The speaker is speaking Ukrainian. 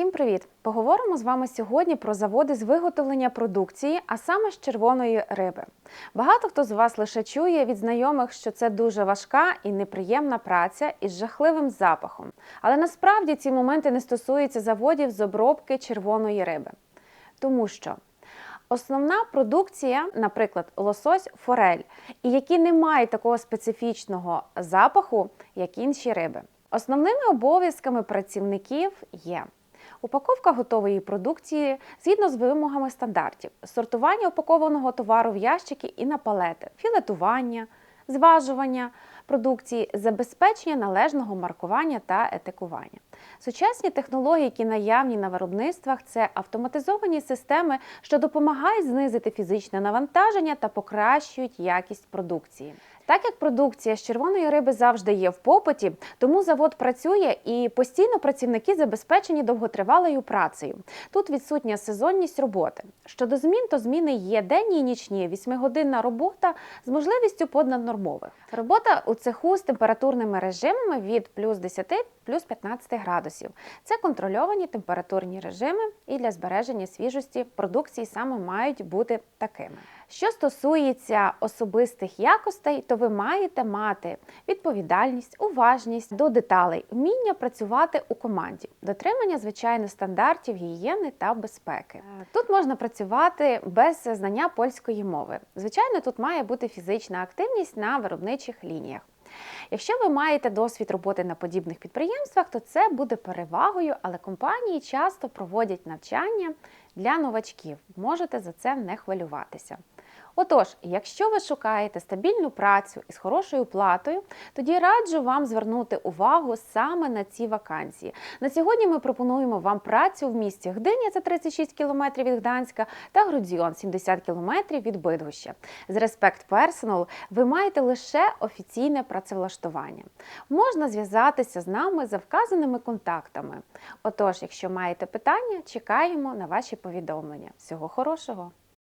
Всім привіт! Поговоримо з вами сьогодні про заводи з виготовлення продукції, а саме з червоної риби. Багато хто з вас лише чує від знайомих, що це дуже важка і неприємна праця із жахливим запахом. Але насправді ці моменти не стосуються заводів з обробки червоної риби. Тому що Основна продукція, наприклад, лосось, форель, і які не мають такого специфічного запаху, як інші риби. Основними обов'язками працівників є упаковка готової продукції згідно з вимогами стандартів, сортування упакованого товару в ящики і на палети, філетування, зважування продукції, забезпечення належного маркування та етикування. Сучасні технології, які наявні на виробництвах, це автоматизовані системи, що допомагають знизити фізичне навантаження та покращують якість продукції. Так як продукція з червоної риби завжди є в попиті, тому завод працює і постійно працівники забезпечені довготривалою працею. Тут відсутня сезонність роботи. Щодо змін, то зміни є денні і нічні, вісьмигодинна робота з можливістю поднаднормових. Робота у цеху з температурними режимами від плюс 10 плюс 15 градусів. Це контрольовані температурні режими, і для збереження свіжості продукції саме мають бути такими. Що стосується особистих якостей, то ви маєте мати відповідальність, уважність до деталей, вміння працювати у команді, дотримання звичайних стандартів гігієни та безпеки. Тут можна працювати без знання польської мови. Звичайно, тут має бути фізична активність на виробничих лініях. Якщо ви маєте досвід роботи на подібних підприємствах, то це буде перевагою, але компанії часто проводять навчання для новачків. Можете за це не хвилюватися. Отож, якщо ви шукаєте стабільну працю із хорошою платою, тоді раджу вам звернути увагу саме на ці вакансії. На сьогодні ми пропонуємо вам працю в місті Гдиня, це 36 км від Гданська, та Грудзіон 70 км від Бидгоща. З Respect Personal ви маєте лише офіційне працевлаштування. Можна зв'язатися з нами за вказаними контактами. Отож, якщо маєте питання, чекаємо на ваші повідомлення. Всього хорошого!